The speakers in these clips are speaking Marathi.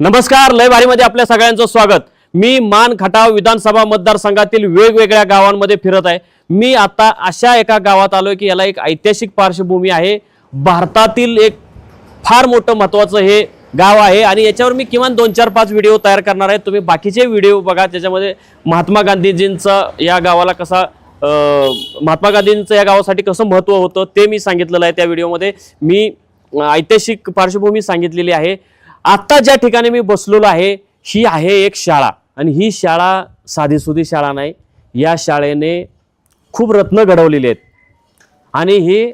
नमस्कार लय भारीमध्ये आपल्या सगळ्यांचं स्वागत. मी मान खटाव विधानसभा मतदारसंघातील वेगवेगळ्या गावांमध्ये फिरत आहे. मी आता अशा एका गावात आलोय की याला एक ऐतिहासिक पार्श्वभूमी आहे. भारतातील एक फार मोठं महत्त्वाचं हे गाव आहे आणि याच्यावर मी किमान दोन चार पाच व्हिडिओ तयार करणार आहे. तुम्ही बाकीचे व्हिडिओ बघा त्याच्यामध्ये महात्मा गांधीजींचं या गावाला कसा महात्मा गांधींचं या गावासाठी कसं महत्त्व होतं ते मी सांगितलेलं आहे त्या व्हिडिओमध्ये. मी ऐतिहासिक पार्श्वभूमी सांगितलेली आहे. आत्ता ज्या ठिकाणी मी बसलेलो आहे ही आहे एक शाळा. आणि ही शाळा साधीसुधी शाळा नाही. या शाळेने खूप रत्न घडवलेली आहेत. आणि ही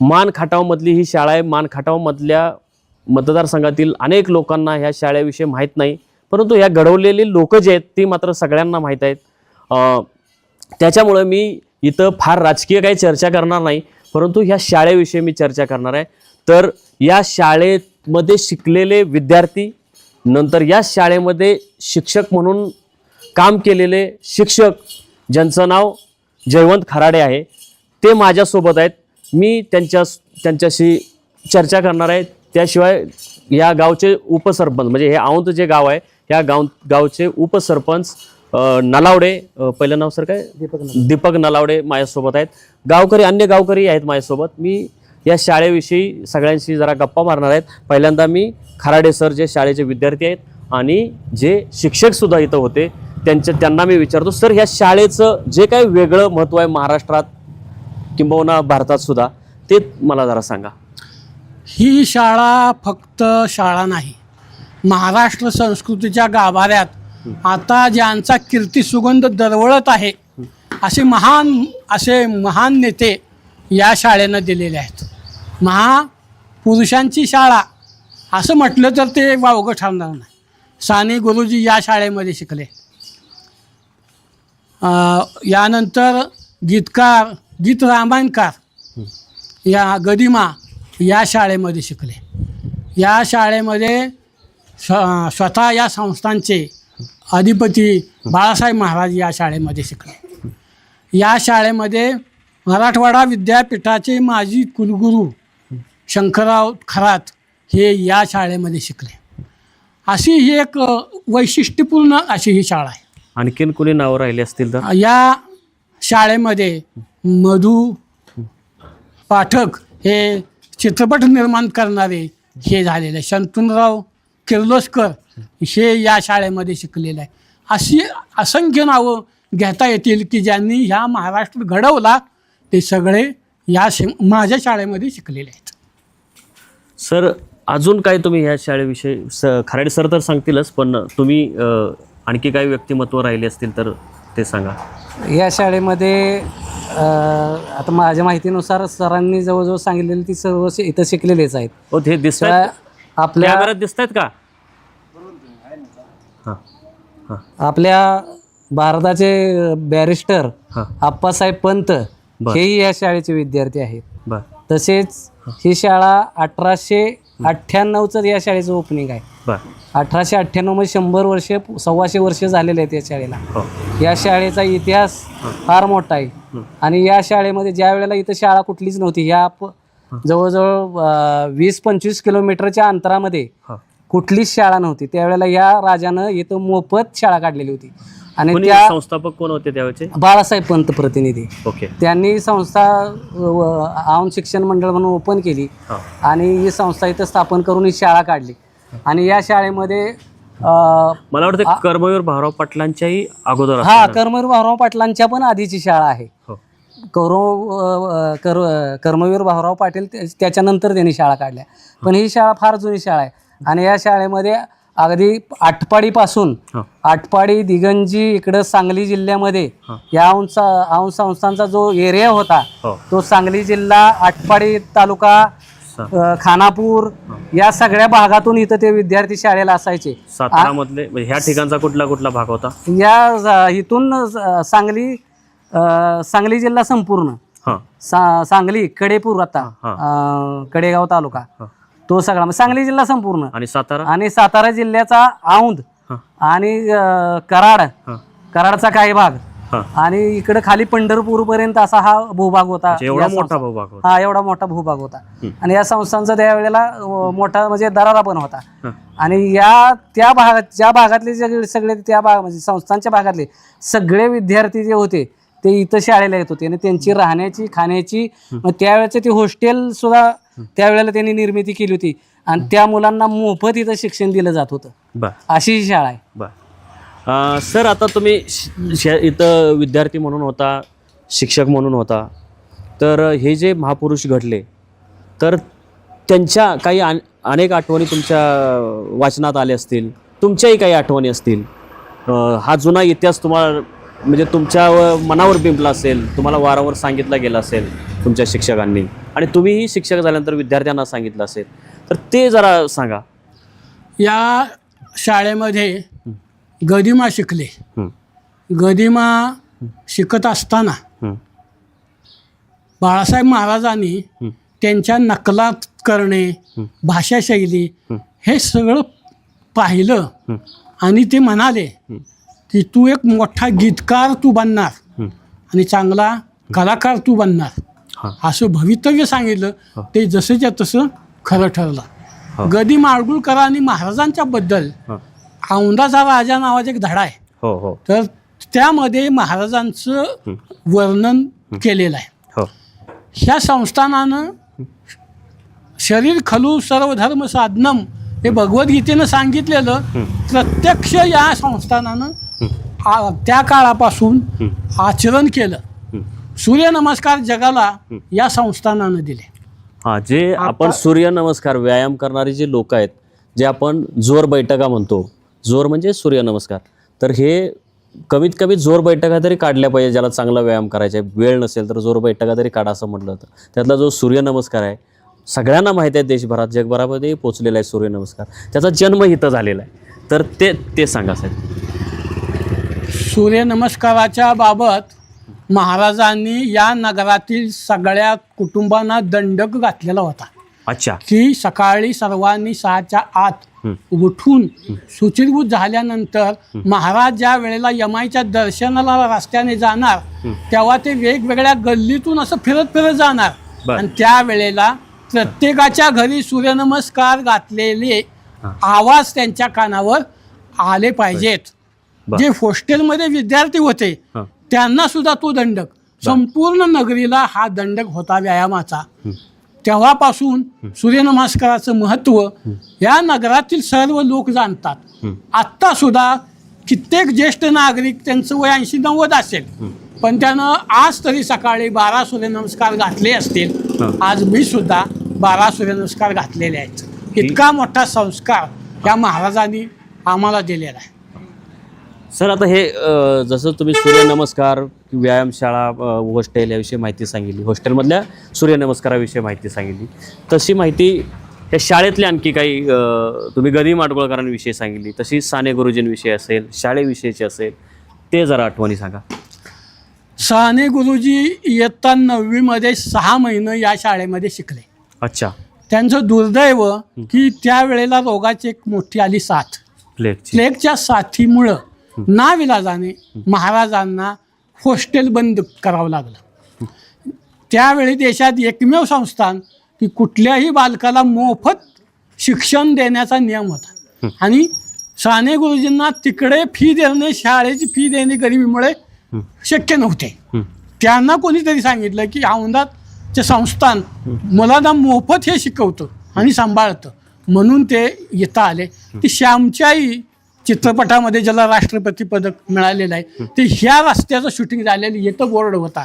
मानखाटावमधली ही शाळा आहे. मानखाटावमधल्या मतदारसंघातील अनेक लोकांना ह्या शाळेविषयी माहीत नाही. परंतु ह्या घडवलेली लोक जे आहेत ती मात्र सगळ्यांना माहीत आहेत. त्याच्यामुळं मी इथं फार राजकीय काही चर्चा करणार नाही. परंतु ह्या शाळेविषयी मी चर्चा करणार आहे. तर या शाळेत शाळेमध्ये शिकलेले विद्यार्थी नंतर या शाळेमध्ये शिक्षक म्हणून काम केलेले शिक्षक ज्यांचं नाव जयवंत खराडे आहे ते माझ्यासोबत आहेत. मी त्यांच्या त्यांच्याशी चर्चा करणार आहे. त्याशिवाय या गावचे उपसरपंच म्हणजे हे औंध जे गाव आहे या गाव गावचे उपसरपंच नलावडे पहिलं नाव सर काय? दीपक दीपक नलावडे माझ्यासोबत आहेत. गावकरी अन्य गावकरी आहेत माझ्यासोबत. मी या शाळेविषयी सगळ्यांशी जरा गप्पा मारणार आहेत. पहिल्यांदा मी खराडे सर जे शाळेचे विद्यार्थी आहेत आणि जे शिक्षक सुद्धा इथं होते त्यांच्या त्यांना मी विचारतो सर ह्या शाळेचं जे काही वेगळं महत्त्व आहे महाराष्ट्रात किंबहुना भारतात सुद्धा ते मला जरा सांगा. ही शाळा फक्त शाळा नाही. महाराष्ट्र संस्कृतीच्या गाभाऱ्यात आता ज्यांचा कीर्ती सुगंध दरवळत आहे असे महान असे महान नेते या शाळेनं दिलेले आहेत. महापुरुषांची शाळा. असं म्हटलं तर ते वावगं ठरणार नाही. साने गुरुजी या शाळेमध्ये शिकले. यानंतर गीतकार गीत रामायणकार या गदिमा या शाळेमध्ये शिकले. या शाळेमध्ये स्व स्वतः या संस्थांचे अधिपती बाळासाहेब महाराज या शाळेमध्ये शिकले. या शाळेमध्ये मराठवाडा विद्यापीठाचे माजी कुलगुरू शंकरराव खरात हे या शाळेमध्ये शिकले. अशी ही एक वैशिष्ट्यपूर्ण अशी ही शाळा आहे. आणखीन कोणी नावं राहिली असतील तर? या शाळेमध्ये मधु पाठक हे चित्रपट निर्माण करणारे हे झालेले. शंतनराव किर्लोस्कर हे या शाळेमध्ये शिकलेले आहे अशी असंख्य नावं घेता येतील की ज्यांनी ह्या महाराष्ट्र घडवला ते सगळे या शि माझ्या शाळेमध्ये शिकलेले आहेत. सर अजून काय तुम्ही ह्या शाळेविषयी स खराडे सर तर सांगतीलच पण तुम्ही आणखी काही व्यक्तिमत्व राहिले असतील तर ते सांगा. या शाळेमध्ये आता माझ्या माहितीनुसार सरांनी जवळजवळ सांगितलेली ती सर्व इथं शिकलेलेच आहेत. हो ते दिसत आपल्या कॅमेऱ्यात दिसत आहेत का? हां हां. आपल्या भारताचे बॅरिस्टर आप्पासाहेब पंत. हेही या शाळेचे विद्यार्थी आहेत. बर. तसेच ही शाळा अठराशे अठ्ठ्याण्णवचं या शाळेचं ओपनिंग आहे. अठराशे अठ्ठ्याण्णवमध्ये शंभर वर्ष सव्वाशे वर्ष झालेले आहेत या शाळेला. हो. या शाळेचा इतिहास फार मोठा आहे. आणि या शाळेमध्ये ज्या वेळेला इथं शाळा कुठलीच नव्हती प- जवळजवळ वीस पंचवीस किलोमीटरच्या अंतरामध्ये कुठलीच शाळा नव्हती. त्यावेळेला या राजानं इथं मोफत शाळा काढलेली होती. आणि कोणी त्या संस्थापक कोण होते त्यावेळेचे? बाळासाहेब पंत प्रतिनिधी. ओके. त्यांनी संस्था औन शिक्षण मंडळ म्हणून ओपन केली हां. आणि ही संस्था इथं स्थापन करून ही शाळा काढली. आणि या शाळेमध्ये अं, मला वाटतं कर्मवीर भाऊराव पाटलांच्याही अगोदर हा? कर्मवीर भाऊराव पाटलांच्या पण आधीची शाळा आहे. हो. कौरव अ, कर कर्मवीर भाऊराव पाटील त्या- त्याच्यानंतर त्यांनी शाळा काढल्या. पण ही शाळा फार जुनी शाळा आहे. आणि या शाळेमध्ये अगदी आटपाडीपासून आटपाडी दिगंजी इकडं सांगली जिल्ह्यामध्ये. या औंध औंध संस्थांचा जो एरिया होता हो. तो सांगली जिल्हा आटपाडी तालुका खानापूर या सगळ्या भागातून इथं ते विद्यार्थी शाळेला असायचे. मधले ह्या ठिकाणचा कुठला कुठला भाग होता? या इथून सांगली सांगली जिल्हा संपूर्ण. सांगली कडेपूर आता कडेगाव तालुका. तो सगळा. म्हणजे सांगली जिल्हा संपूर्ण. आणि सातारा? आणि सातारा जिल्ह्याचा औंध हां. आणि अं, कराड. हां. कराडचा काही भाग. हा. आणि इकडे खाली पंढरपूर पर्यंत असा हा भूभाग होता. अच्छा, एवढा या मोठा संस्था- भूभाग होता. हा एवढा मोठा भूभाग होता. आणि या संस्थांचा त्यावेळेला अं, मोठा म्हणजे दरारा पण होता. हा. आणि या त्या भागात ज्या भागातले जे सगळे त्या भाग म्हणजे संस्थांच्या भागातले सगळे विद्यार्थी जे होते ते इथं शाळेला येत होते. आणि त्यांची राहण्याची खाण्याची मग त्यावेळेचं ते हॉस्टेल सुद्धा त्यावेळेला त्यांनी निर्मिती केली होती. आणि त्या मुलांना मोफत इथं शिक्षण दिलं जात होतं. अशी ही शाळा आहे. सर आता तुम्ही इथं विद्यार्थी म्हणून होता शिक्षक म्हणून होता. तर हे जे महापुरुष घडले तर त्यांच्या काही अन- अनेक आठवणी तुमच्या वाचनात आल्या असतील. तुमच्याही काही आठवणी असतील. हा जुना इतिहास तुम्हाला म्हणजे तुमच्या मनावर बिंबला असेल तुम्हाला वारंवार सांगितला गेला असेल तुमच्या शिक्षकांनी. आणि तुम्हीही शिक्षक झाल्यानंतर विद्यार्थ्यांना सांगितलं असेल तर ते जरा सांगा या शाळेमध्ये गदिमा शिकले गदिमा शिकत असताना बाळासाहेब महाराजांनी. त्यांच्या नकलात करणे. भाषाशैली हं. सगळं पाहिलं आणि ते म्हणाले. की तू एक मोठा गीतकार तू बनणार. आणि चांगला कलाकार तू बनणार असं भवितव्य सांगितलं. ते जसंच्या तसं खरं ठरलं. गदी माडगुळकरांनी महाराजांच्या बद्दल हां. औंधाचा राजा नावाचा एक धडा आहे. हो हो. तर त्यामध्ये महाराजांचं वर्णन केलेलं आहे. हो. ह्या संस्थानानं शरीर खलू सर्व धर्म साधनम हे भगवद्गीतेनं सांगितलेलं. प्रत्यक्ष या संस्थानानं त्या काळापासून आचरण केलं. सूर्यनमस्कार जगाला या संस्थानानं दिले. हा जे आपण सूर्य नमस्कार व्यायाम करणारे जे लोक आहेत जे आपण जोर बैठका म्हणतो जोर म्हणजे सूर्य नमस्कार तर हे कमीत कमी जोर बैठका तरी काढल्या पाहिजे ज्याला चांगला व्यायाम करायचा आहे. वेळ नसेल तर जोर बैठका तरी काढा असं म्हटलं होतं त्यातला जो सूर्य नमस्कार आहे सगळ्यांना माहिती आहे देशभरात जगभरामध्ये पोचलेला आहे सूर्य नमस्कार त्याचा जन्म इथं झालेला आहे. तर ते ते सांगा साहेब. सूर्यनमस्काराच्या बाबत महाराजांनी या नगरातील सगळ्या कुटुंबांना दंडक घातलेला होता अच्छा की सकाळी सर्वांनी सहाच्या आत. उठून शुचिरभूत झाल्यानंतर महाराज ज्या वेळेला यमाईच्या दर्शनाला रस्त्याने जाणार तेव्हा ते वेगवेगळ्या गल्लीतून असं फिरत फिरत जाणार. आणि त्या वेळेला प्रत्येकाच्या घरी सूर्यनमस्कार घातलेले आवाज त्यांच्या कानावर आले पाहिजेत. जे हॉस्टेलमध्ये विद्यार्थी होते. त्यांना सुद्धा तो दंडक. संपूर्ण नगरीला हा दंडक होता व्यायामाचा. तेव्हापासून सूर्यनमस्काराचं महत्त्व या नगरातील सर्व लोक जाणतात. आत्ता सुद्धा कित्येक ज्येष्ठ नागरिक त्यांचं वय ऐंशी नव्वद असेल. पण त्यानं आज तरी सकाळी बारा सूर्यनमस्कार घातले असतील. आज मी सुद्धा बारा सूर्यनमस्कार घातलेले आहेत. इतका मोठा संस्कार या महाराजांनी आम्हाला दिलेला आहे. सर आता हे अ, जसं तुम्ही सूर्यनमस्कार व्यायामशाळा हॉस्टेल याविषयी माहिती सांगितली. हॉस्टेलमधल्या सूर्यनमस्काराविषयी माहिती सांगितली. तशी माहिती या शाळेतली आणखी काही अ, तुम्ही गदी माडगुळकरांविषयी सांगितली. तशी साने गुरुजींविषयी असेल शाळेविषयीची असेल ते जरा आठवणी सांगा. शहाणे गुरुजी इयत्ता नववीमध्ये सहा महिने या शाळेमध्ये शिकले. अच्छा. त्यांचं दुर्दैव की त्यावेळेला रोगाची एक मोठी आली साथ. प्लेगची प्लेगच्या साथीमुळं नाविलाजाने महाराजांना हॉस्टेल बंद करावं लागलं. त्यावेळी देशात एकमेव संस्थान की कुठल्याही बालकाला मोफत शिक्षण देण्याचा नियम होता. आणि साने गुरुजींना तिकडे फी देणे शाळेची फी देणे गरिबीमुळे शक्य नव्हते. त्यांना कोणीतरी सांगितलं की औंधाचे संस्थान मुलांना मोफत हे शिकवतं आणि सांभाळतं. म्हणून ते येता आले. की श्यामच्याई चित्रपटामध्ये ज्याला राष्ट्रपती पदक मिळालेलं आहे ते ह्या रस्त्याचं शूटिंग झालेलं येतं बोर्ड होता.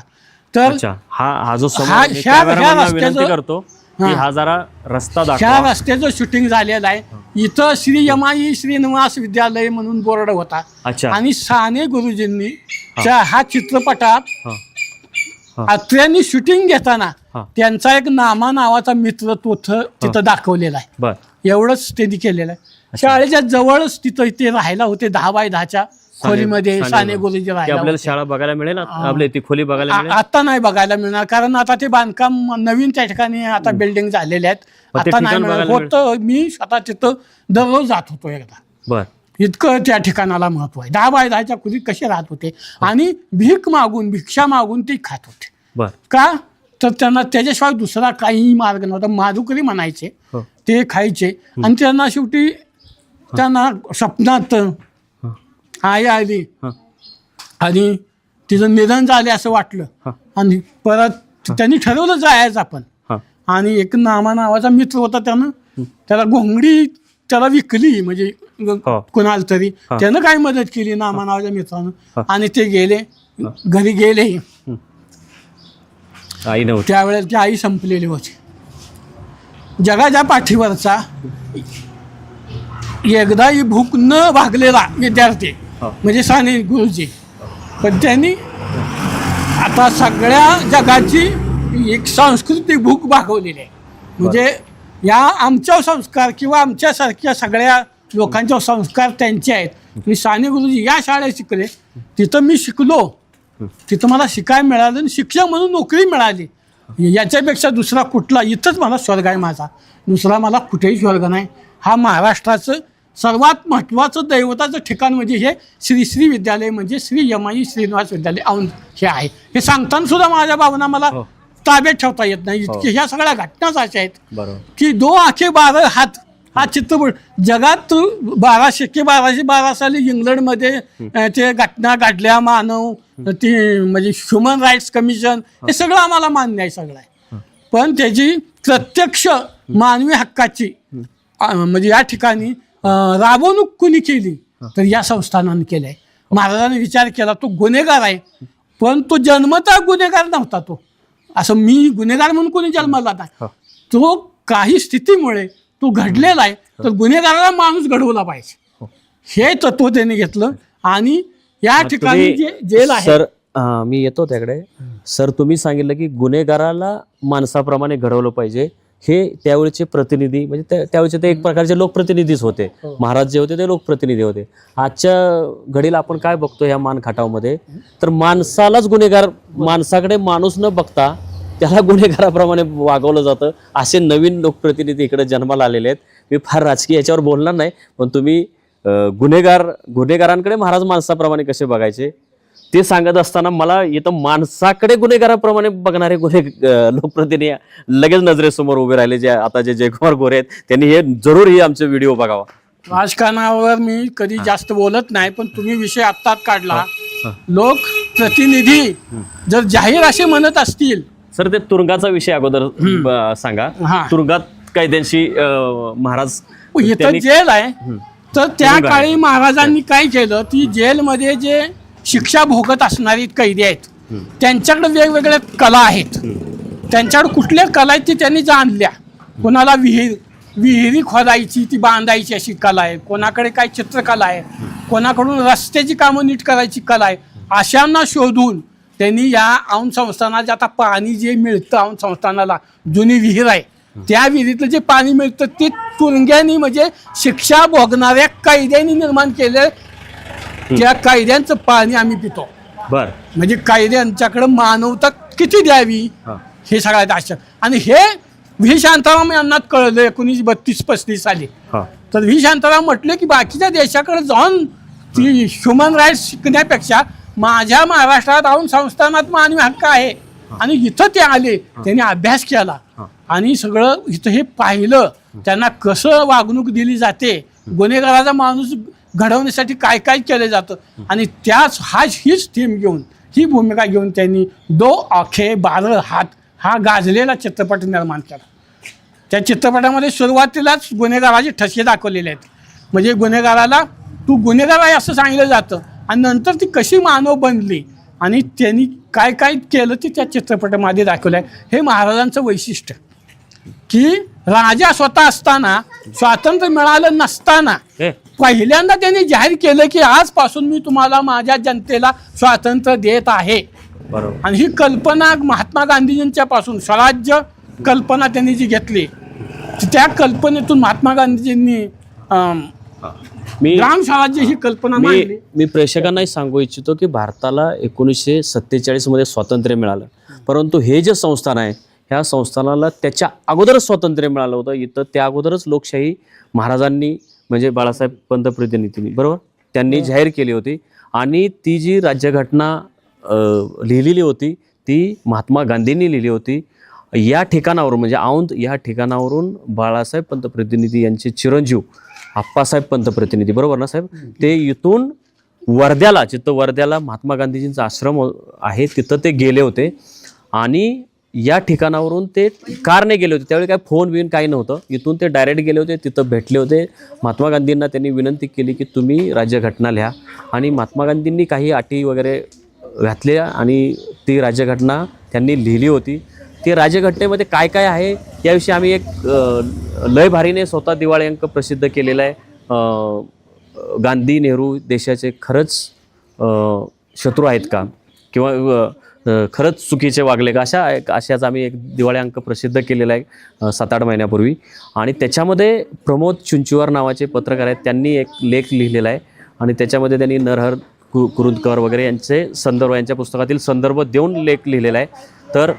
तर अच्छा हा हा जो समोर हा- मी ह्या- कॅमेरामॅनला रस्त्याचं- विनंती करतो की हा. जरा रस्ता ह्या दाखवा रस्त्याचं शूटिंग झालेलं आहे. इथं श्री यमाई श्रीनिवास विद्यालय म्हणून बोर्ड होता. अच्छा. आणि साने गुरुजींनी च्या चित्रपटात हा. हा. अत्र्यांनी शूटिंग घेताना हा. त्यांचा एक नामा नावाचा मित्र तो थ- तिथं दाखवलेला आहे. बर. एवढंच त्यांनी केलेलं आहे. शाळेच्या जवळच तिथं ते राहायला होते दहा बाय दहाच्या खोलीमध्ये साने गुरुजी ते राहायला आपल्याला होते. शाळा बघायला मिळेल आपल्या ती खोली बघायला आ- मिळेल. आता नाही बघायला मिळणार कारण आता ते बांधकाम नवीन त्या ठिकाणी आता बिल्डिंग झालेले आहेत. ते आता नाही ठिकाण मिळणार. बघायला होतं मी स्वतः तिथं दररोज जात होतो एकदा. बर. इतकं त्या ठिकाणाला महत्त्व आहे. दहा बाय दहाच्या खोलीत कसे राहत होते? आणि भीक मागून भिक्षा मागून ते खात होते. बर. का? तर त्यांना त्याच्याशिवाय दुसरा काहीही मार्ग नव्हता. माधुकरी म्हणायचे हो. ते खायचे. आणि त्यांना शेवटी त्यांना स्वप्नात आई आली. आणि तिचं निधन झाले असं वाटलं. आणि परत त्यांनी ठरवलं जायचं आपण. आणि एक नामा नावाचा मित्र होता त्यानं. त्याला घोंगडी त्याला विकली म्हणजे. कोणाला तरी. त्यानं काय मदत केली नामा नावाच्या मित्रानं. आणि ते गेले. घरी गेले. आई त्यावेळेस ती आई संपलेली होती. जगाच्या पाठीवरचा एकदाही भूक न भागलेला विद्यार्थी. म्हणजे साने गुरुजी. पण त्यांनी आता सगळ्या जगाची एक सांस्कृतिक भूक भागवलेली आहे. म्हणजे या आमच्या संस्कार किंवा आमच्यासारख्या सगळ्या लोकांचे संस्कार त्यांचे आहेत. मी साने गुरुजी या शाळेत शिकले. तिथं मी शिकलो. तिथं मला शिकायला मिळालं आणि शिक्षक म्हणून नोकरी मिळाली. याच्यापेक्षा दुसरा कुठला? इथंच मला स्वर्ग आहे माझा. दुसरा मला कुठेही स्वर्ग नाही. हा महाराष्ट्राचं सर्वात महत्त्वाचं दैवताचं ठिकाण म्हणजे हे श्री श्री विद्यालय म्हणजे श्री यमाई श्रीनिवास विद्यालय औंध हे आहे. हे सांगताना सुद्धा माझ्या भावना मला हो. ताब्यात ठेवता येत नाही. इतकी ह्या सगळ्या घटनाच अशा आहेत की दो आखे बारा हात हा चित्रपट जगात बाराशे के बाराशे बारा साली इंग्लंडमध्ये ते घटना घडल्या मानव ती म्हणजे ह्युमन राईट्स कमिशन हे सगळं आम्हाला मान्य आहे सगळं आहे. पण त्याची प्रत्यक्ष मानवी हक्काची म्हणजे या ठिकाणी अं, राबवणूक कुणी केली तर या संस्थानानं केलंय. महाराजांनी विचार केला तो गुन्हेगार आहे पण तो जन्मता गुन्हेगार नव्हता तो. असं मी गुन्हेगार म्हणून कोणी जन्माला नाही. तो काही स्थितीमुळे तो घडलेला आहे तर गुन्हेगाराला माणूस घडवला पाहिजे. हो. हे तत्व त्यांनी घेतलं आणि या ठिकाणी जे जेल आहे सर अं, मी येतो त्याकडे. सर तुम्ही सांगितलं की गुन्हेगाराला माणसाप्रमाणे घडवलं पाहिजे. हे त्यावेळचे प्रतिनिधी म्हणजे त्या- त्यावेळचे ते एक प्रकारचे लोकप्रतिनिधीच होते. हो. महाराज जे होते ते लोकप्रतिनिधी होते. आजच्या घडीला आपण काय बघतो या मान खाटावमध्ये तर माणसालाच गुन्हेगार माणसाकडे माणूस न बघता त्याला गुन्हेगाराप्रमाणे वागवलं जातं. असे नवीन लोकप्रतिनिधी इकडे जन्माला आलेले आहेत. मी फार राजकीय याच्यावर बोलणार नाही पण तुम्ही गुन्हेगार गुन्हेगारांकडे महाराज माणसाप्रमाणे कसे बघायचे? ते सांगत असताना मला इथं माणसाकडे गुन्हेगाराप्रमाणे बघणारे गुन्हे लोकप्रतिनिधी लगेच नजरेसमोर उभे राहिले. जे आता जे जयकुमार गोरे आहेत त्यांनी हे जरूर ही आमचे व्हिडिओ बघावा. राजकारणावर मी कधी जास्त बोलत नाही पण तुम्ही विषय आत्ताच काढला. लोक प्रतिनिधी जर जाहीर असे म्हणत असतील. सर ते तुरुंगाचा विषय अगोदर सांगा. तुरुंगात कैद्यांशी अं, महाराज इथं जेल आहे. तर त्या. काळी महाराजांनी काय केलं? ती जेलमध्ये जे शिक्षा भोगत असणारी कैदी आहेत. त्यांच्याकडे वेगवेगळ्या कला आहेत. त्यांच्याकडे कुठल्या कला आहेत ती त्यांनी जाणल्या. कोणाला विहीर विहिरी खोदायची ती बांधायची अशी कला आहे. कोणाकडे काय चित्रकला आहे. कोणाकडून रस्त्याची कामं नीट करायची कला आहे. अशांना शोधून त्यांनी या औंध संस्थानाचे आता पाणी जे मिळतं औंध संस्थानाला जुनी विहीर आहे त्या विहिरीतलं जे पाणी मिळतं ते तुरुंग्यांनी म्हणजे शिक्षा भोगणाऱ्या कैद्यांनी निर्माण केलं त्या कैद्यांचं पाणी आम्ही पितो. बर. म्हणजे कायद्यांच्याकडे मानवता किती द्यावी हा. हे सगळ्यात आश्चर्य आणि हे व्ही शांताराम यांना कळलं एकोणीस बत्तीस पस्तीस साली. हा. तर व्ही शांताराम म्हटले की बाकीच्या देशाकडे जाऊन ती ह्युमन राईट्स शिकण्यापेक्षा माझ्या महाराष्ट्रात राहून संस्थानात मानवी हक्क आहे. आणि इथं ते आले त्यांनी अभ्यास केला. आणि सगळं इथं हे पाहिलं त्यांना कसं वागणूक दिली जाते? गुन्हेगाराचा माणूस घडवण्यासाठी काय काय केलं जातं? आणि त्याच हा हीच थीम घेऊन ही भूमिका घेऊन त्यांनी दो आखे बार हात हा गाजलेला चित्रपट निर्माण केला. त्या चित्रपटामध्ये सुरुवातीलाच गुन्हेगाराचे ठसे दाखवलेले आहेत. म्हणजे गुन्हेगाराला तू गुन्हेगार आहे असं सांगितलं जातं. आणि नंतर ती कशी मानव बनली? आणि त्यांनी काय काय केलं ते त्या चित्रपटामध्ये दाखवलं आहे. हे महाराजांचं वैशिष्ट्य. की राजा स्वतः असताना स्वातंत्र्य मिळालं नसताना पहिल्यांदा त्यांनी जाहीर केलं की आजपासून मी तुम्हाला माझ्या जनतेला स्वातंत्र्य देत आहे. बरोबर. आणि ही कल्पना महात्मा गांधीजींच्या पासून स्वराज्य कल्पना त्यांनी जी घेतली त्या कल्पनेतून महात्मा गांधीजींनी अं, मी ग्राम स्वराज्य ही कल्पना मी मांडली. मी प्रेक्षकांनाही सांगू इच्छितो की भारताला एकोणीसशे सत्तेचाळीसमध्ये स्वातंत्र्य मिळालं. परंतु हे जे संस्थान आहे ह्या संस्थानाला त्याच्या अगोदरच स्वातंत्र्य मिळालं होतं. इथं त्या अगोदरच लोकशाही महाराजांनी म्हणजे बाळासाहेब पंतप्रतिनिधींनी बरोबर? त्यांनी जाहीर केली होती. आणि ती जी राज्यघटना लिहिलेली होती ती महात्मा गांधींनी लिहिली होती. या ठिकाणावरून म्हणजे औंध या ठिकाणावरून बाळासाहेब पंतप्रतिनिधी यांचे चिरंजीव आप्पासाहेब पंतप्रतिनिधी बरोबर ना साहेब? ते इथून वर्ध्याला जिथं वर्ध्याला महात्मा गांधीजींचा आश्रम हो- आहे तिथं ते गेले होते. आणि या ठिकाणावरून ते कारने गेले होते. त्यावेळी काय फोन बिन काही नव्हतं. इथून ते डायरेक्ट गेले होते तिथं भेटले होते. महात्मा गांधींना त्यांनी विनंती केली की तुम्ही राज्यघटना लिहा. आणि महात्मा गांधींनी काही अटी वगैरे घातल्या आणि ती राज्यघटना त्यांनी लिहिली होती. ती राज्यघटनेमध्ये काय काय आहे याविषयी आम्ही एक लय भारीने स्वतः दिवाळी अंक प्रसिद्ध केलेला आहे. गांधी नेहरू देशाचे खरंच शत्रू आहेत का? किंवा खरंच चुकीचे वागले का? अशा एक अशाच आम्ही एक दिवाळी अंक प्रसिद्ध केलेला आहे सात आठ महिन्यापूर्वी. आणि त्याच्यामध्ये प्रमोद चुंचुवार नावाचे पत्रकार आहेत त्यांनी एक लेख लिहिलेला आहे. आणि त्याच्यामध्ये त्यांनी नरहर कु कुरुंदकर वगैरे यांचे संदर्भ यांच्या पुस्तकातील संदर्भ देऊन लेख लिहिलेला आहे. तर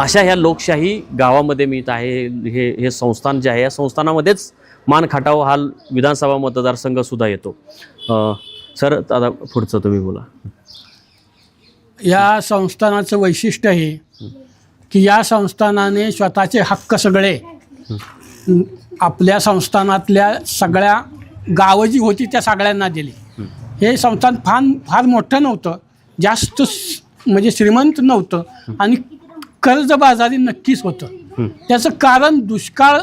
अशा ह्या लोकशाही गावामध्ये मिळत आहे हे हे संस्थान जे आहे या संस्थानामध्येच मान खाटाव हा विधानसभा मतदारसंघसुद्धा येतो. सर आता पुढचं तुम्ही बोला. या संस्थानाचं वैशिष्ट्य हे की या संस्थानाने स्वतःचे हक्क सगळे आपल्या संस्थानातल्या सगळ्या गावं जी होती त्या सगळ्यांना दिली. हे संस्थान फार फार मोठं नव्हतं. जास्त म्हणजे श्रीमंत नव्हतं आणि कर्जबाजारी नक्कीच होतं. त्याचं कारण दुष्काळ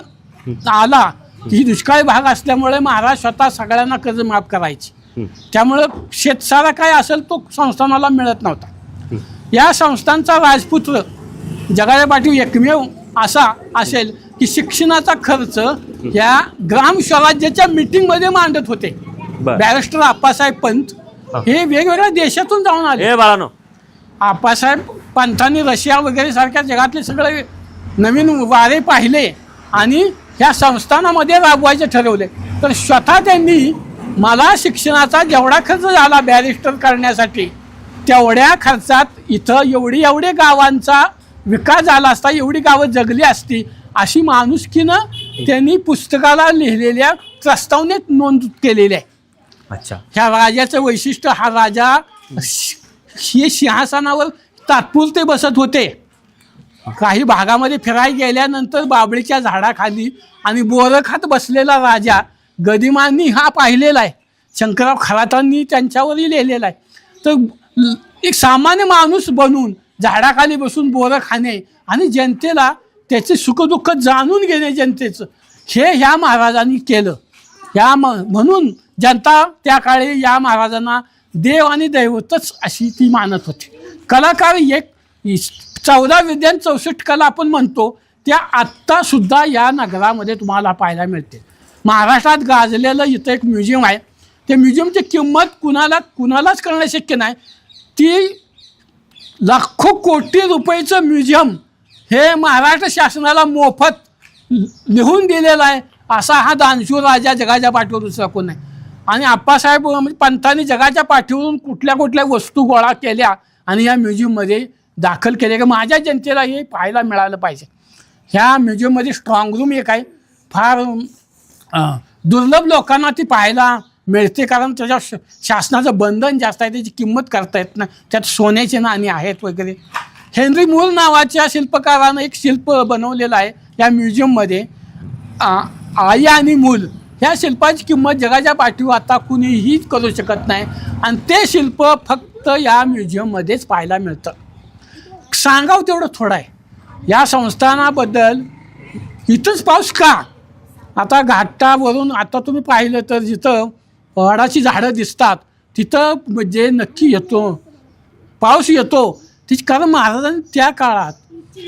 आला की ही दुष्काळी भाग असल्यामुळे महाराज स्वतः सगळ्यांना कर्ज माफ करायची. त्यामुळं शेतसारा काय असेल तो संस्थानाला मिळत नव्हता. या संस्थांचा राजपुत्र जगाच्या पाठीवर एकमेव असा असेल की शिक्षणाचा खर्च या ग्राम स्वराज्याच्या मीटिंगमध्ये मांडत होते. बर. बॅरिस्टर आप्पासाहेब पंत हे. वेगवेगळ्या देशातून जाऊन आले. हे बाळानो. आप्पासाहेब पंतांनी रशिया वगैरे सारख्या जगातले सगळे नवीन वारे पाहिले आणि ह्या संस्थानामध्ये राबवायचे ठरवले. तर स्वतः त्यांनी मला शिक्षणाचा जेवढा खर्च झाला बॅरिस्टर करण्यासाठी तेवढ्या खर्चात इथं एवढी एवढे गावांचा विकास झाला असता एवढी गावं जगली असती अशी माणुसकीनं त्यांनी पुस्तकाला लिहिलेल्या प्रस्तावनेत नोंद केलेली आहे. अच्छा. ह्या राजाचं वैशिष्ट्य हा राजा हे सिंहासनावर तात्पुरते बसत होते. काही भागामध्ये फिरायला गेल्यानंतर बाबळीच्या झाडाखाली आणि बोरं खात बसलेला राजा गदिमांनी हा पाहिलेला आहे. शंकरराव खरातांनी त्यांच्यावरही लिहिलेला आहे. तर एक सामान्य माणूस बनून झाडाखाली बसून बोरं खाणे आणि जनतेला त्याचे सुखदुःख जाणून घेणे जनतेचं. हे ह्या महाराजांनी केलं. या म म्हणून जनता त्या काळी या महाराजांना देव आणि दैवतच अशी ती मानत होती. कलाकार एक चौदा विद्यान चौसष्ट कला आपण म्हणतो त्या आत्तासुद्धा या नगरामध्ये तुम्हाला पाहायला मिळते. महाराष्ट्रात गाजलेलं इथं एक म्युझियम आहे. त्या म्युझियमची किंमत कुणाला कुणालाच करणं शक्य नाही. ती लाखो कोटी रुपयेचं म्युझियम हे महाराष्ट्र शासनाला मोफत लिहून दिलेला आहे. असा हा दानशूर राजा जगाच्या पाठीवर दुसरा कोण आहे आणि आप्पासाहेब म्हणजे पंतांनी जगाच्या पाठीवरून कुठल्या कुठल्या वस्तू गोळा केल्या आणि या म्युझियममध्ये दाखल केल्या की माझ्या जनतेला हे पाहायला मिळालं पाहिजे. ह्या म्युझियममध्ये स्ट्रॉंग रूम एक आहे. फार दुर्लभ लोकांना ती पाहायला मिळते कारण त्याच्या श- शासनाचं बंधन जास्त आहे त्याची किंमत करता येत नाही. त्यात सोन्याचे नाणी आहेत वगैरे. हेनरी मूल नावाच्या शिल्पकारानं एक शिल्प बनवलेलं आहे या म्युझियममध्ये. आ- आई आणि मूल ह्या शिल्पाची किंमत जगाच्या पाठीवर आता कुणीही करू शकत नाही. आणि ते शिल्प फक्त या म्युझियममध्येच पाहायला मिळतं. सांगावं तेवढं थोडं आहे. या संस्थानाबद्दल इथंच पाऊस का? आता घाटावरून आता तुम्ही पाहिलं तर जिथं पहाडाची झाडं दिसतात. तिथं म्हणजे नक्की येतो. पाऊस येतो. ती कारण महाराजांनी त्या काळात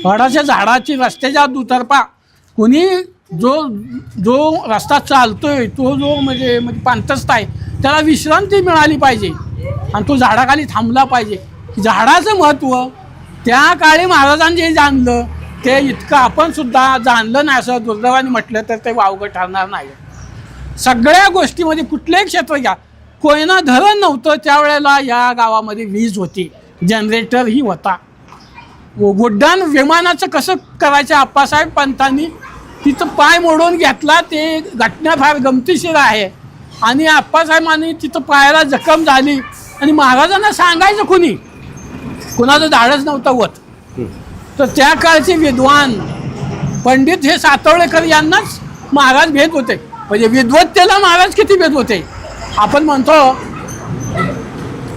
पहाडाच्या झाडाची रस्त्याच्या दुतर्फा कोणी जो जो रस्ता चालतोय तो जो म्हणजे म्हणजे पांतस्थ आहे त्याला विश्रांती मिळाली पाहिजे. आणि तो झाडाखाली थांबला पाहिजे. झाडाचं महत्त्व त्या काळी महाराजांनी जे जाणलं ते इतकं आपण सुद्धा जाणलं नाही असं दुर्दैवाने म्हटलं तर ते वावगं ठरणार नाही. सगळ्या गोष्टीमध्ये कुठलंही क्षेत्र घ्या. कोयना धरण नव्हतं त्यावेळेला या गावामध्ये वीज होती. जनरेटर ही होता. व- उड्डाण विमानाचं कसं करायचं आप्पासाहेब पंतांनी? तिथं पाय मोडून घेतला ते घटना फार गमतीशीर आहे. आणि आप्पासाहेबांनी तिथं पायाला जखम झाली. आणि महाराजांना सांगायचं कुणी? कुणाचं धाडच नव्हतं होत. तर त्या काळचे विद्वान पंडित हे सातवळेकर यांनाच महाराज भेट होते. म्हणजे विद्वत्तेला महाराज किती भेट होते? आपण म्हणतो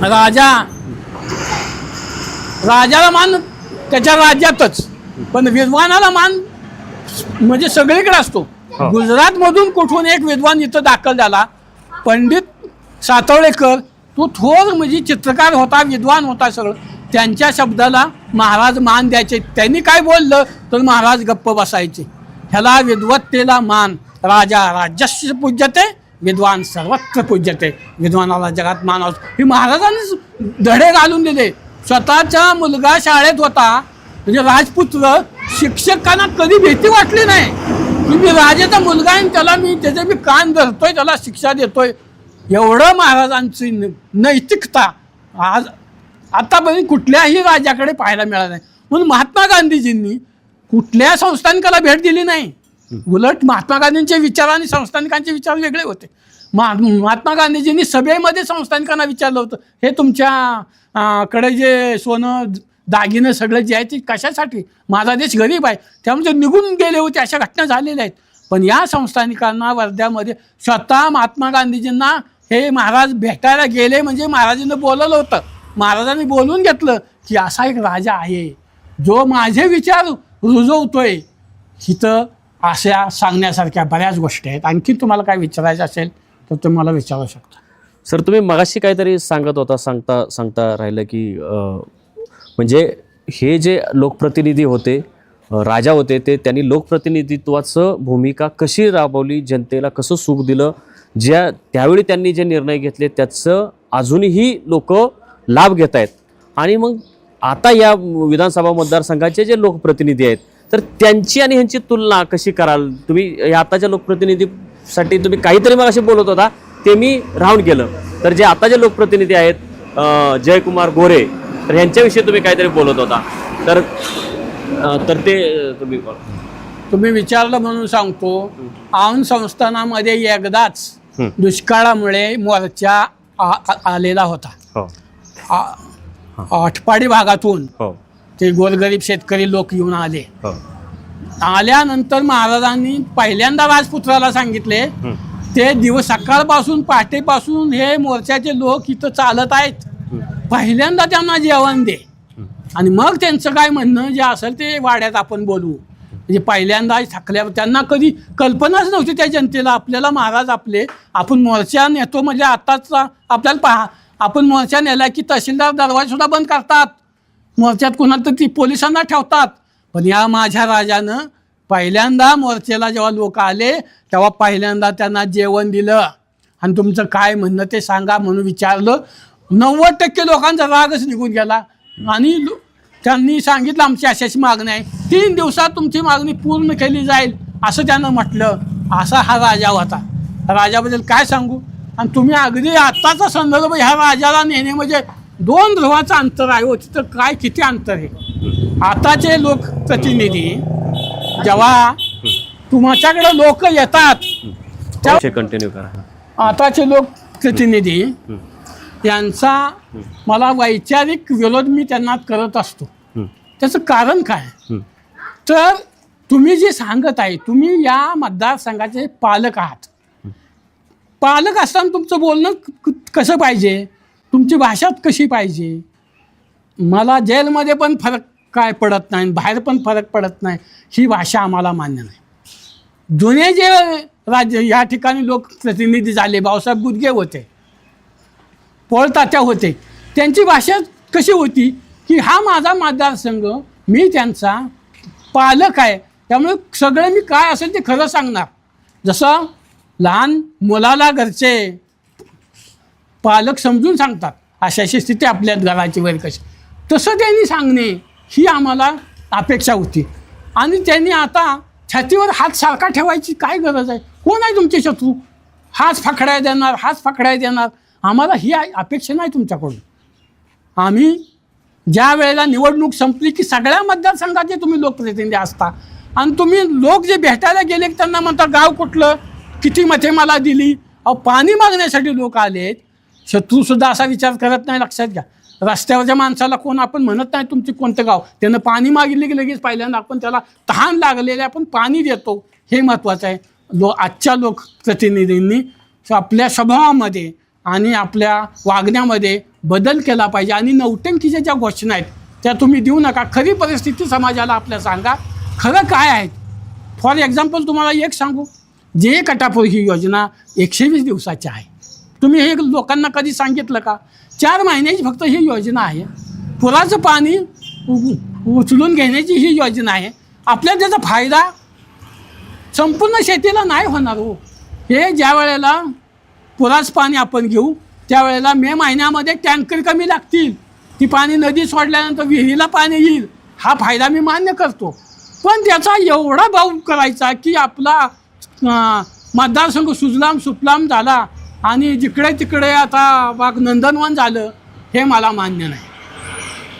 राजा राजाला मान त्याच्या राज्यातच पण विद्वानाला मान म्हणजे सगळीकडे असतो. गुजरात मधून कुठून एक विद्वान इथं दाखल झाला? पंडित सातवळेकर. तो थोर म्हणजे चित्रकार होता विद्वान होता सगळं. त्यांच्या शब्दाला महाराज मान द्यायचे. त्यांनी काय बोललं? तर महाराज गप्प बसायचे. ह्याला विद्वत्तेला मान. राजा राज्यस्य पूज्यते विद्वान सर्वत्र पूज्यते. विद्वानाला जगात मान असतो हे महाराजांनीच धडे घालून दिले. स्वतःचा मुलगा शाळेत होता. म्हणजे राजपुत्र शिक्षकांना कधी भीती वाटली नाही. की मी राजाचा मुलगा आहे आणि त्याला मी त्याचे मी कान धरतोय त्याला शिक्षा देतोय. एवढं महाराजांची न- नैतिकता आज आतापर्यंत कुठल्याही राजाकडे पाहायला मिळालं नाही. म्हणून महात्मा गांधीजींनी कुठल्या संस्थानिकाला भेट दिली नाही? उलट महात्मा गांधींचे विचार आणि संस्थानिकांचे विचार वेगळे होते. महा महात्मा गांधीजींनी सभेमध्ये संस्थानिकांना विचारलं होतं. हे तुमच्या कडे जे सोनं दागिनं सगळं जे आहे ते कशासाठी? माझा देश गरीब आहे. त्यामुळे निघून गेले होते अशा घटना झालेल्या आहेत. पण या संस्थानिकांना वर्ध्यामध्ये स्वतः महात्मा गांधीजींना हे महाराज भेटायला गेले म्हणजे महाराजांनी बोलवलं होतं. महाराजांनी बोलून घेतलं की असा एक राजा आहे. जो माझे विचार रुजवतोय. इथं अशा सांगण्यासारख्या बऱ्याच गोष्टी आहेत. आणखी तुम्हाला काय विचारायचं असेल तर तुम्ही मला विचारू शकता. सर तुम्ही मगाशी काहीतरी सांगत होता सांगता सांगता राहिलं की म्हणजे हे जे लोकप्रतिनिधी होते राजा होते ते त्यांनी लोकप्रतिनिधित्वाचं भूमिका कशी राबवली जनतेला कसं सुख दिलं ज्या त्यावेळी त्यांनी जे निर्णय घेतले त्याचं अजूनही लोक लाभ घेत आहेत आणि मग आता या विधानसभा मतदारसंघाचे जे लोकप्रतिनिधी आहेत तर त्यांची आणि ह्यांची तुलना कशी कराल? तुम्ही आताच्या लोकप्रतिनिधीसाठी तुम्ही काहीतरी मग असे बोलत होता ते मी राहून केलं तर जे आता जे लोकप्रतिनिधी आहेत जयकुमार गोरे तर ह्यांच्याविषयी तुम्ही काहीतरी बोलत होता. तर तर ते तुम्ही तुम्ही विचारलं म्हणून सांगतो औन संस्थानामध्ये एकदाच. दुष्काळामुळे मोर्चा आलेला होता. हो. आ- आटपाडी भागातून हो. ते गोरगरीब शेतकरी लोक येऊन आले. हो. आल्यानंतर महाराजांनी पहिल्यांदा राजपुत्राला सांगितले हं. ते दिवस सकाळपासून पहाटेपासून हे मोर्चाचे लोक इथं चालत आहेत. पहिल्यांदा त्यांना जेवण दे. आणि मग त्यांचं काय म्हणणं जे असेल ते वाड्यात आपण बोलवू म्हणजे पहिल्यांदा थकल्या त्यांना कधी कल्पनाच नव्हती त्या जनतेला आपल्याला महाराज आपले आपण मोर्चा नेतो म्हणजे आताच आपल्याला पहा आपण मोर्चा नेला की तहसीलदार दरवाजा सुद्धा बंद करतात. मोर्चात कोणाला तर ती पोलिसांना ठेवतात. पण या माझ्या राजानं पहिल्यांदा मोर्चेला जेव्हा लोक आले तेव्हा पहिल्यांदा त्यांना जेवण दिलं. आणि तुमचं काय म्हणणं ते सांगा म्हणून विचारलं. नव्वद टक्के लोकांचा रागच निघून गेला. आणि त्यांनी सांगितलं आमची अशाची मागणी आहे. तीन दिवसात तुमची मागणी पूर्ण केली जाईल असं त्यानं म्हटलं. असा हा राजा होता. राजाबद्दल काय सांगू? आणि तुम्ही अगदी आत्ताचा संदर्भ ह्या राजाला नेणे म्हणजे दोन ध्रुवाचं अंतर आहे हो तिथं काय किती अंतर आहे? आताचे लोकप्रतिनिधी जेव्हा तुमच्याकडे लोक येतात कंटिन्यू करा. आताचे लोकप्रतिनिधी यांचा मला वैचारिक विरोध मी त्यांना करत असतो. त्याचं कारण काय. तर तुम्ही जे सांगत आहे तुम्ही या मतदारसंघाचे पालक आहात. पालक असताना तुमचं बोलणं कसं पाहिजे? तुमची भाषाच कशी पाहिजे? मला जेलमध्ये पण फरक काय पडत नाही बाहेर पण फरक पडत नाही ही भाषा आम्हाला मान्य नाही. जुने जे राज्य या ठिकाणी लोकप्रतिनिधी झाले भाऊसाहेब गुदगे होते पोळतात्या होते त्यांची भाषा कशी होती की हा माझा मतदारसंघ मी त्यांचा पालक आहे त्यामुळे सगळं मी काय असेल ते खरं सांगणार. जसं लहान मुलाला घरचे पालक समजून सांगतात अशा अशी स्थिती आपल्या घराची वगैरे कशी. तसं त्यांनी सांगणे ही आम्हाला अपेक्षा होती. आणि त्यांनी आता छातीवर हात सारखा ठेवायची काय गरज आहे? कोण आहे तुमचे शत्रू? हाच फकड्या देणार हाच फकड्या देणार. आम्हाला ही अपेक्षा नाही तुमच्याकडून. आम्ही ज्या वेळेला निवडणूक संपली की सगळ्या मतदारसंघाचे तुम्ही लोकप्रतिनिधी असता. आणि तुम्ही लोक जे भेटायला गेले त्यांना म्हणता गाव कुठलं? किती मते मला दिली? अहो पाणी मागण्यासाठी लोक आलेत. शत्रूसुद्धा असा विचार करत नाही लक्षात घ्या. रस्त्यावरच्या माणसाला कोण आपण म्हणत नाही तुमचे कोणतं गाव. त्यानं पाणी मागितले की लगेच पहिल्यांदा आपण त्याला तहान लागलेले आपण पाणी देतो. हे महत्त्वाचं आहे. लो आजच्या लोकप्रतिनिधींनी आपल्या स्वभावामध्ये आणि आपल्या वागण्यामध्ये बदल केला पाहिजे. आणि नौटंकीच्या ज्या घोषणा आहेत त्या तुम्ही देऊ नका. खरी परिस्थिती समाजाला आपल्या सांगा. खरं काय आहे? फॉर एक्झाम्पल तुम्हाला एक सांगू. जे कटापूर ही योजना एकशे वीस दिवसाची आहे. तुम्ही हे लोकांना कधी सांगितलं का? चार महिन्याची फक्त ही योजना आहे. पुराचं पाणी उ- उचलून घेण्याची ही योजना आहे. आपल्याला त्याचा फायदा संपूर्ण शेतीला नाही होणार हो. हे ज्या वेळेला पुराचं पाणी आपण घेऊ त्यावेळेला मे महिन्यामध्ये टँकर कमी लागतील. ती पाणी नदी सोडल्यानंतर विहिरीला पाणी येईल. हा फायदा मी मान्य करतो. पण त्याचा एवढा भाव करायचा की आपला मतदारसंघ सुजलाम सुफलाम झाला. आणि जिकडे तिकडे आता बाग नंदनवन झालं हे मला मान्य नाही.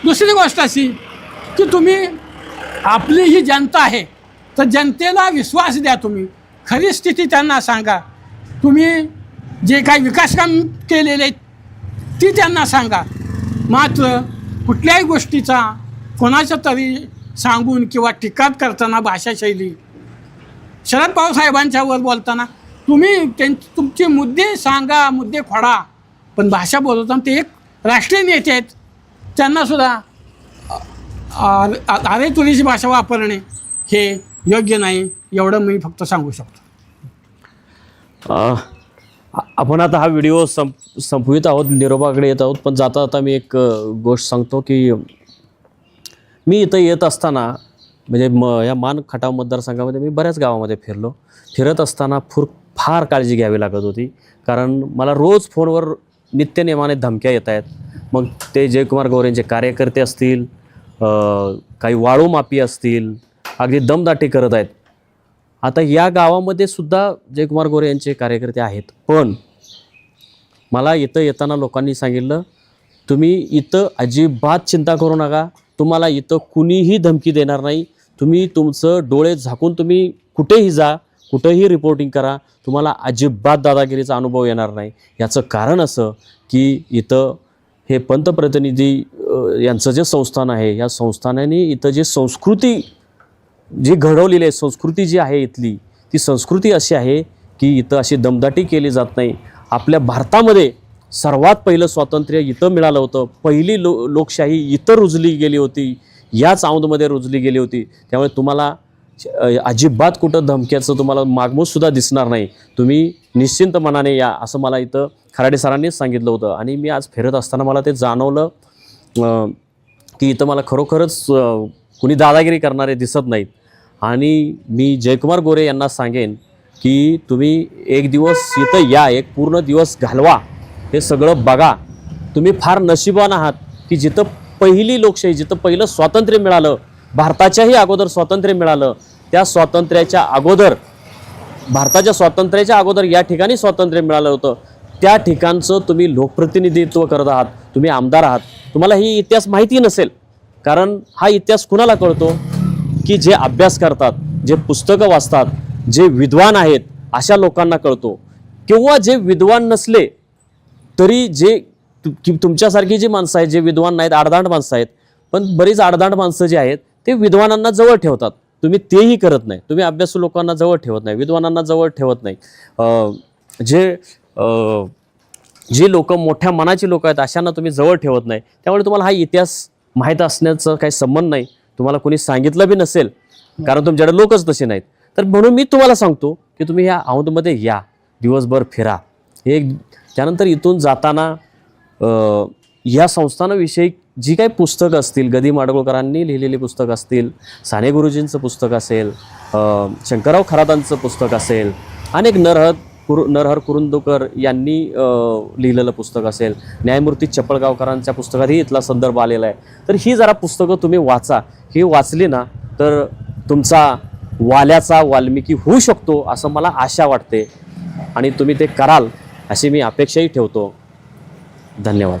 दुसरी गोष्ट अशी की तुम्ही आपली ही जनता आहे तर जनतेला विश्वास द्या तुम्ही. खरी स्थिती त्यांना सांगा. तुम्ही जे काही विकासकाम केलेले आहेत, ती त्यांना सांगा. मात्र कुठल्याही गोष्टीचा कोणाच्या तरी सांगून किंवा टीका करताना भाषाशैली शरद पवार बोलताना तुम्ही त्यां तुमचे मुद्दे सांगा मुद्दे खोडा. पण भाषा बोलवताना ते एक राष्ट्रीय नेते आहेत. त्यांनासुद्धा अरे तुरीची भाषा वापरणे हे योग्य नाही एवढं मी फक्त सांगू शकतो. आपण आता हा व्हिडिओ संप संपवित आहोत निरोपाकडे येत आहोत पण जाता जाता मी एक गोष्ट सांगतो की मी इथं येत असताना म्हणजे म या मान खटाव मतदारसंघामध्ये मी बऱ्याच गावामध्ये फिरलो. फिरत असताना फुर फार काळजी घ्यावी लागत होती. कारण मला रोज फोनवर नित्यनेमाने धमक्या येत आहेत. मग ते जयकुमार गौरेंचे कार्यकर्ते असतील काही वाळू माफी असतील अगदी दमदाटी करत आहेत. आता या गावामध्ये सुद्धा जयकुमार गोरे यांचे कार्यकर्ते आहेत. पण मला इथं येताना लोकांनी सांगितलं तुम्ही इथं अजिबात चिंता करू नका. तुम्हाला इथं कुणीही धमकी देणार नाही. तुम्ही तुमचं डोळे झाकून तुम्ही कुठेही जा. कुठंही रिपोर्टिंग करा तुम्हाला अजिबात दादागिरीचा अनुभव येणार नाही. याचं कारण असं की इथं हे पंतप्रतिनिधी यांचं जे संस्थान आहे या संस्थानाने इथं जे संस्कृती जी घडवलेली आहे संस्कृती जी आहे इथली ती संस्कृती अशी आहे की इथं अशी दमदाटी केली जात नाही. आपल्या भारतामध्ये सर्वात पहिलं स्वातंत्र्य इथं मिळालं होतं. पहिली लो लोकशाही इथं रुजली गेली होती. याच औंधमध्ये रुजली गेली होती. त्यामुळे तुम्हाला अजिबात कुठं धमक्याचं तुम्हाला मागमूससुद्धा दिसणार नाही. तुम्ही निश्चिंत मनाने या असं मला इथं खराडे सरांनीच सांगितलं होतं. आणि मी आज फिरत असताना मला ते जाणवलं की इथं मला खरोखरच कुणी दादागिरी करणारे दिसत नाहीत. आणि मी जयकुमार गोरे यांना सांगेन की तुम्ही एक दिवस इथं या एक पूर्ण दिवस घालवा. हे सगळं बघा. तुम्ही फार नशिबान आहात की जिथं पहिली लोकशाही जिथं पहिलं स्वातंत्र्य मिळालं भारताच्याही अगोदर स्वातंत्र्य मिळालं त्या स्वातंत्र्याच्या अगोदर भारताच्या स्वातंत्र्याच्या अगोदर या ठिकाणी स्वातंत्र्य मिळालं होतं. त्या ठिकाणचं तुम्ही लोकप्रतिनिधित्व करत आहात तुम्ही आमदार आहात. तुम्हाला ही इतिहास माहिती नसेल कारण हा इतिहास कुणाला कळतो? की जे अभ्यास करतात जे पुस्तकं वाचतात जे विद्वान आहेत अशा लोकांना कळतो. किंवा जे विद्वान नसले तरी जे तु- तुमच्यासारखी जी माणसं आहेत जे विद्वान नाहीत आडदांड माणसं आहेत पण बरीच आडदांड माणसं जी आहेत ते विद्वानांना जवळ ठेवतात. तुम्ही तेही करत नाही. तुम्ही अभ्यासू लोकांना जवळ ठेवत नाही. विद्वानांना जवळ ठेवत नाही. जे जे जी लोक मोठ्या मनाची लोक आहेत अशांना तुम्ही जवळ ठेवत नाही. त्यामुळे तुम्हाला हा इतिहास माहीत असण्याचं काही संबंध नाही. तुम्हाला कोणी सांगितलं बी नसेल कारण तुमच्याकडे लोकच तसे नाहीत. तर म्हणून मी तुम्हाला सांगतो की तुम्ही ह्या औंधमध्ये या. दिवसभर फिरा. एक त्यानंतर इथून जाताना या संस्थानाविषयी जी काही पुस्तकं असतील गदी माडगुळकरांनी लिहिलेली पुस्तकं असतील साने गुरुजींचं पुस्तक असेल शंकरराव खरातांचं पुस्तक असेल अनेक नरहर कुरु नरहर कुरुंदकर यांनी लिहिलेलं पुस्तक असेल न्यायमूर्ती चपळगावकरांच्या पुस्तकातही इथला संदर्भ आलेला आहे. तर ही जरा पुस्तकं तुम्ही वाचा. ही वाचली ना तर तुमचा वाल्याचा वाल्मिकी होऊ शकतो असं मला आशा वाटते. आणि तुम्ही ते कराल अशी मी अपेक्षाही ठेवतो. धन्यवाद.